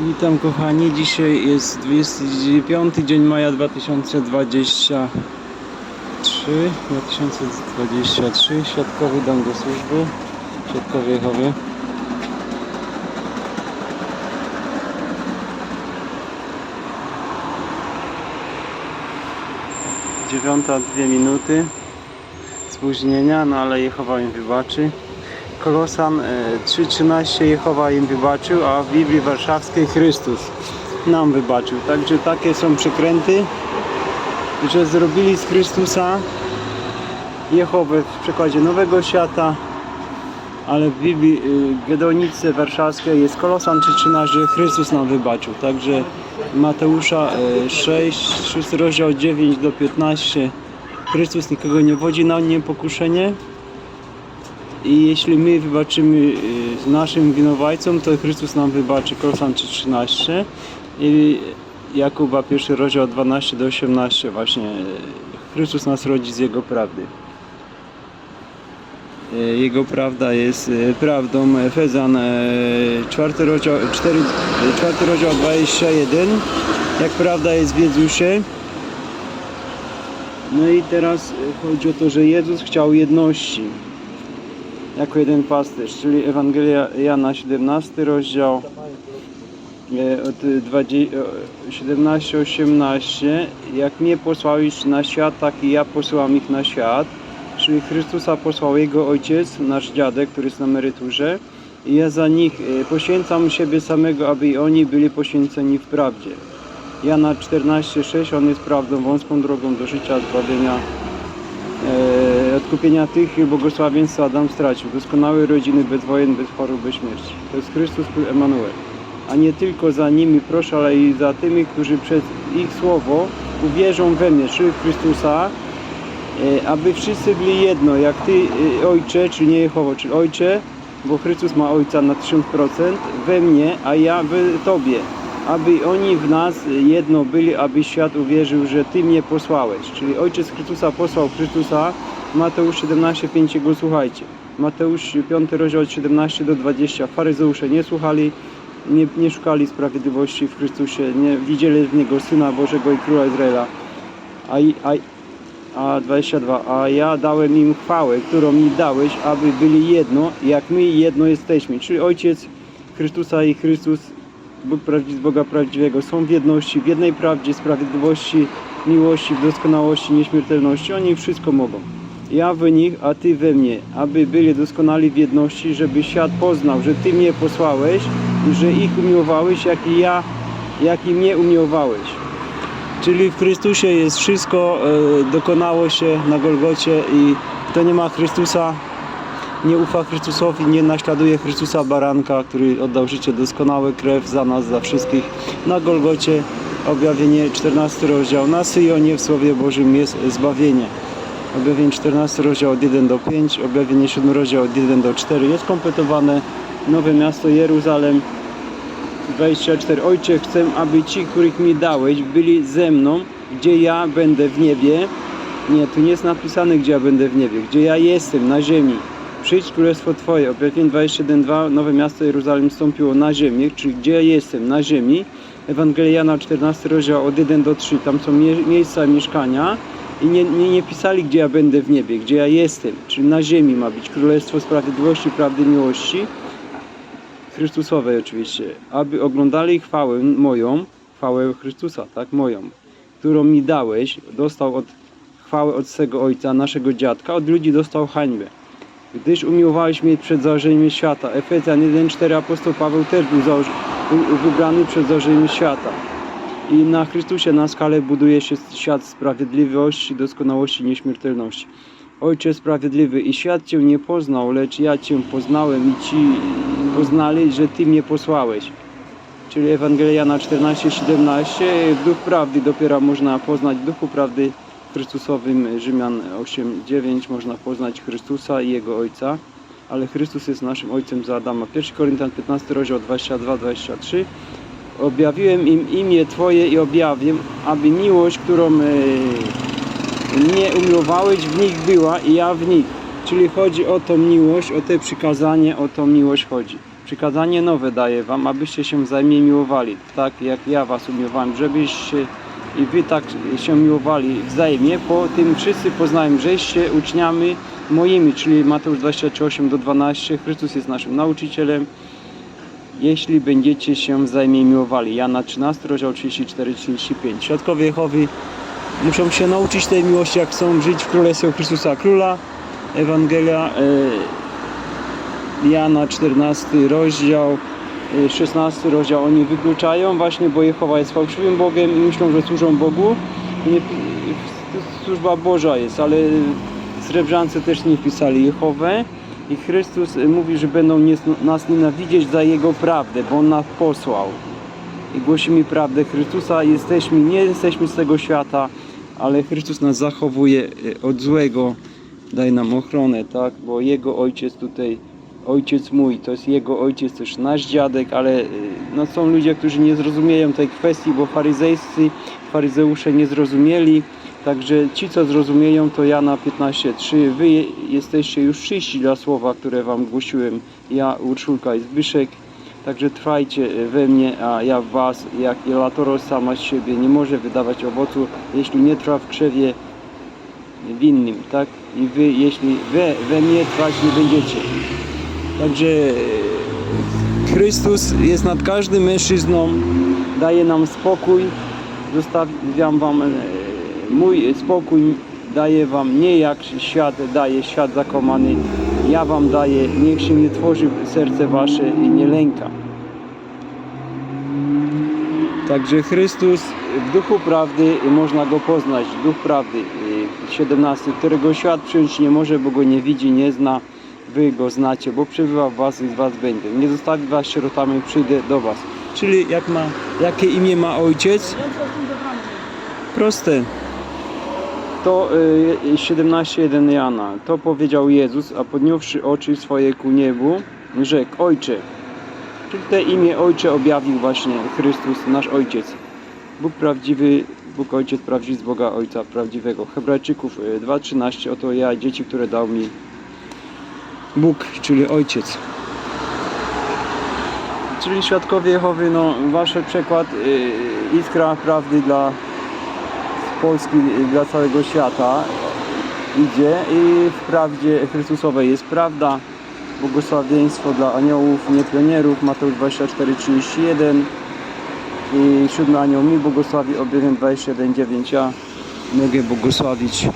Witam kochani, dzisiaj jest 29 dzień maja 2023 2023 Świadkowy dom do służby. Świadkowie Jehowy Dziewiąta, dwie minuty spóźnienia, no ale Jehowa im wybaczy. Kolosan e, 3.13 Jehowa im wybaczył, a w Biblii Warszawskiej Chrystus nam wybaczył. Także takie są przekręty, że zrobili z Chrystusa Jehowę w przekładzie Nowego Świata, ale w Biblii y, Gedonice Warszawskiej jest Kolosan 3.13, że Chrystus nam wybaczył. Także Mateusza e, 6, 6 rozdział 9 do 15 Chrystus nikogo nie wodzi na nie pokuszenie, i jeśli my wybaczymy y, naszym winowajcom, to Chrystus nam wybaczy. Kolosan 3,13 i Jakuba pierwszy rozdział od 12 do 18 właśnie y, Chrystus nas rodzi z Jego prawdy. Y, Jego prawda jest prawdą. Efezjan y, czwarty rozdział, 4, czwarty rozdział 21 jak prawda jest w Jezusie. No i teraz chodzi o to, że Jezus chciał jedności jako jeden pasterz, czyli Ewangelia Jana 17 rozdział e, od 17-18 jak mnie posłałeś na świat, tak i ja posłałam ich na świat. Czyli Chrystusa posłał Jego Ojciec, nasz dziadek, który jest na emeryturze. I ja za nich e, poświęcam siebie samego, aby oni byli poświęceni w prawdzie. Jana 14,6 On jest prawdą, wąską drogą do życia, zbawienia e, odkupienia tych błogosławieństwa Adam stracił. Doskonałe rodziny bez wojen, bez chorób, bez śmierci. To jest Chrystus Emanuel. A nie tylko za nimi proszę, ale i za tymi, którzy przez ich słowo uwierzą we mnie, czyli Chrystusa, e, aby wszyscy byli jedno, jak Ty, e, Ojcze, czy nie Jehowo, czy Ojcze, bo Chrystus ma Ojca na 1000%, we mnie, a ja w Tobie. Aby oni w nas jedno byli, aby świat uwierzył, że Ty mnie posłałeś. Czyli Ojciec Chrystusa posłał Chrystusa. Mateusz 17, 5 go słuchajcie. Mateusz 5 rozdział od 17 do 20. Faryzeusze nie słuchali, nie, nie szukali sprawiedliwości w Chrystusie, nie widzieli w Niego Syna Bożego i Króla Izraela. A, a, a 22. A ja dałem im chwałę, którą mi dałeś, aby byli jedno, jak my jedno jesteśmy. Czyli Ojciec Chrystusa i Chrystus Bóg prawdziwy z Boga prawdziwego są w jedności, w jednej prawdzie, sprawiedliwości, miłości, w doskonałości, nieśmiertelności. Oni wszystko mogą. Ja w nich, a Ty we mnie, aby byli doskonali w jedności, żeby świat poznał, że Ty mnie posłałeś i że ich umiłowałeś, jak i ja, jak i mnie umiłowałeś. Czyli w Chrystusie jest wszystko, e, dokonało się na Golgocie i kto nie ma Chrystusa, nie ufa Chrystusowi, nie naśladuje Chrystusa baranka, który oddał życie doskonałe, krew za nas, za wszystkich. Na Golgocie objawienie 14 rozdział. Na Syjonie w Słowie Bożym jest zbawienie. Objawienie 14 rozdział od 1 do 5, objawienie 7 rozdział od 1 do 4. Jest kompletowane nowe miasto Jeruzalem 24. Ojcze, chcę, aby ci, których mi dałeś, byli ze mną, gdzie ja będę w niebie. Nie, tu nie jest napisane, gdzie ja będę w niebie, gdzie ja jestem, na ziemi. Przyjdź królestwo Twoje. Objawienie 21.2. Nowe miasto Jeruzalem stąpiło na ziemię, czyli gdzie ja jestem, na ziemi. Ewangelia Jana 14 rozdział od 1 do 3. Tam są mie- miejsca mieszkania i nie, nie, nie pisali, gdzie ja będę w niebie, gdzie ja jestem, czyli na ziemi ma być królestwo sprawiedliwości, prawdy, miłości. Chrystusowej oczywiście, aby oglądali chwałę moją, chwałę Chrystusa, tak, moją, którą mi dałeś, dostał od chwałę od swego Ojca, naszego dziadka, od ludzi dostał hańbę. Gdyż umiłowałeś mnie przed założeniem świata. Efezjan 1,4 apostoł Paweł też był wybrany przed założeniem świata. I na Chrystusie na skalę buduje się świat sprawiedliwości, doskonałości, nieśmiertelności. Ojcze sprawiedliwy, i świat Cię nie poznał, lecz ja Cię poznałem i Ci poznali, że Ty mnie posłałeś. Czyli Ewangelia Jana 14, 17. W duch prawdy dopiero można poznać, duchu prawdy Chrystusowym Rzymian 8, 9 można poznać Chrystusa i Jego Ojca, ale Chrystus jest naszym Ojcem za Adama. 1 Koryntian 15, rozdział 22-23. Objawiłem im imię Twoje i objawię, aby miłość, którą e, mnie umiłowałeś, w nich była i ja w nich. Czyli chodzi o tą miłość, o te przykazanie, o tą miłość chodzi. Przykazanie nowe daję wam, abyście się wzajemnie miłowali, tak jak ja was umiłowałem, żebyście i wy tak się miłowali wzajemnie. Po tym wszyscy poznają, żeście uczniami moimi, czyli Mateusz 28 do 12. Chrystus jest naszym nauczycielem. Jeśli będziecie się wzajemnie miłowali. Jana 13, rozdział 34-35. Świadkowie Jehowy muszą się nauczyć tej miłości, jak chcą żyć w Królestwie Chrystusa Króla. Ewangelia e, Jana 14 rozdział, 16 rozdział oni wykluczają właśnie, bo Jehowa jest fałszywym Bogiem i myślą, że służą Bogu. Nie, służba Boża jest, ale Srebrzance też nie wpisali Jehowę i Chrystus mówi, że będą nas nienawidzieć za Jego prawdę, bo On nas posłał i głosimy prawdę Chrystusa. Jesteśmy, nie jesteśmy z tego świata, ale Chrystus nas zachowuje e, od złego, daje nam ochronę, tak? Bo Jego ojciec tutaj, ojciec mój, to jest Jego ojciec, też nasz dziadek, ale e, no, są ludzie, którzy nie zrozumieją tej kwestii, bo faryzejscy, faryzeusze nie zrozumieli. Także ci, co zrozumieją, to Jana 15:3. Wy je- jesteście już czyści dla słowa, które wam głosiłem. Ja, Urszulka i Zbyszek. Także trwajcie we mnie, a ja w was, jak latoro sama z siebie nie może wydawać owocu, jeśli nie trwa w krzewie winnym, tak? I wy, jeśli we, we mnie trwać nie będziecie. Także e, Chrystus jest nad każdym mężczyzną, daje nam spokój. Zostawiam wam e, mój spokój, daję wam nie jak świat daje, świat zakomany. Ja wam daję, niech się nie tworzy serce wasze i nie lęka. Także Chrystus w duchu prawdy można go poznać, duch prawdy y, 17, którego świat przyjąć nie może, bo go nie widzi, nie zna. Wy go znacie, bo przebywa w was i z was będę. Nie zostawi was sierotami, przyjdę do was. Czyli jak ma, jakie imię ma ojciec? Proste. To y, 17.1 Jana. To powiedział Jezus, a podniósłszy oczy swoje ku niebu, rzekł, Ojcze. Czyli te imię Ojcze objawił właśnie Chrystus, nasz Ojciec. Bóg prawdziwy, Bóg Ojciec prawdziwy z Boga Ojca prawdziwego. Hebrajczyków y, 2.13. Oto ja, dzieci, które dał mi Bóg, czyli Ojciec. Czyli świadkowie Jehowy, no wasz przekład y, iskra prawdy dla Polski dla całego świata idzie i w prawdzie Chrystusowej jest prawda, błogosławieństwo dla aniołów, nie pionierów, Mateusz 24:31 i siódmy anioł mi błogosławi, objawień 21:9 ja mogę błogosławić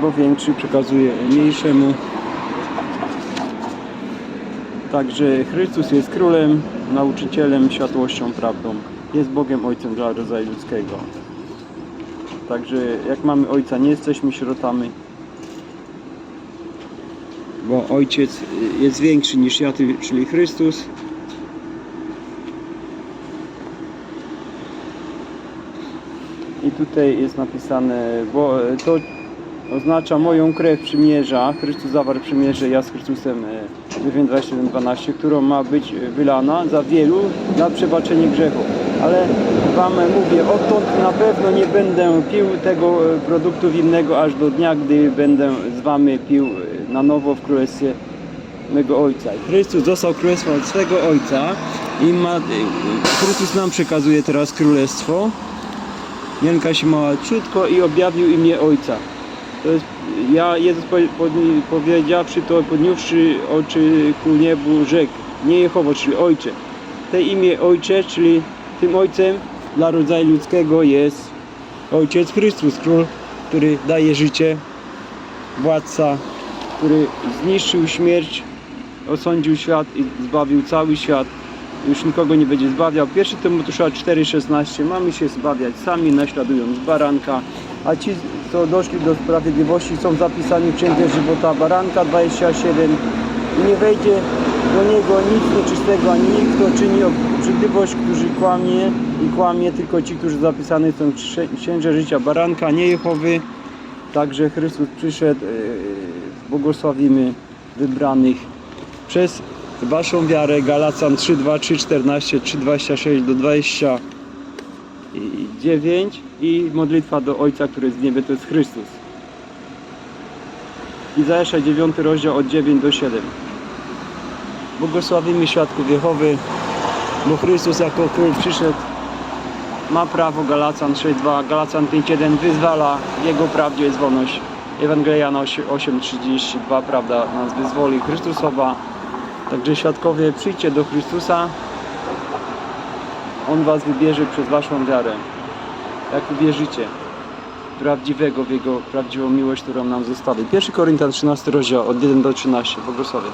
bo większy przekazuje mniejszemu Także Chrystus jest królem, nauczycielem, światłością, prawdą. Jest Bogiem Ojcem dla rodzaju ludzkiego. Także jak mamy Ojca, nie jesteśmy sierotami. Bo Ojciec jest większy niż ja, czyli Chrystus. I tutaj jest napisane, bo to oznacza moją krew przymierza. Chrystus zawarł przymierze, ja z Chrystusem, e, Efezjan 21:12, którą ma być wylana za wielu na przebaczenie grzechu. Ale Wam mówię, odtąd na pewno nie będę pił tego e, produktu winnego aż do dnia, gdy będę z Wami pił e, na nowo w Królestwie mego Ojca. Chrystus dostał królestwo od swego Ojca i ma, e, Chrystus nam przekazuje teraz królestwo. Jęka się maciutko i objawił imię Ojca. Ja, Jezus powiedziawszy to, podniósłszy oczy ku niebu, rzekł, nie Jehowo, czyli Ojcze. Te imię Ojcze, czyli tym Ojcem dla rodzaju ludzkiego jest Ojciec Chrystus, Król, który daje życie, władca, który zniszczył śmierć, osądził świat i zbawił cały świat. Już nikogo nie będzie zbawiał. 1 Tymoteusza 4,16 Mamy się zbawiać sami, naśladując baranka, a ci, co doszli do sprawiedliwości, są zapisani w Księdze Żywota Baranka 27 i nie wejdzie do niego nic nieczystego, ani nikt, kto czyni obrzydliwość, którzy kłamie i kłamie, tylko ci, którzy zapisani są w Księ- Księdze Życia Baranka, nie Jehowy. Także Chrystus przyszedł, yy, błogosławimy wybranych przez Waszą wiarę. Galacan 3, 2, 3, 14, 3, 26 do 29 i modlitwa do Ojca, który jest w niebie, to jest Chrystus. Izajasza 9 rozdział od 9 do 7. Błogosławimy świadków Jehowy, bo Chrystus jako król przyszedł, ma prawo Galacan 6.2, Galacan 5.1 wyzwala, Jego prawdzie jest wolność. Ewangelia 8.32, prawda nas wyzwoli Chrystusowa. Także świadkowie, przyjdźcie do Chrystusa, On was wybierze przez waszą wiarę. Jak uwierzycie prawdziwego w Jego prawdziwą miłość, którą nam zostawi. 1 Koryntian 13 rozdział od 1 do 13. Błogosławię.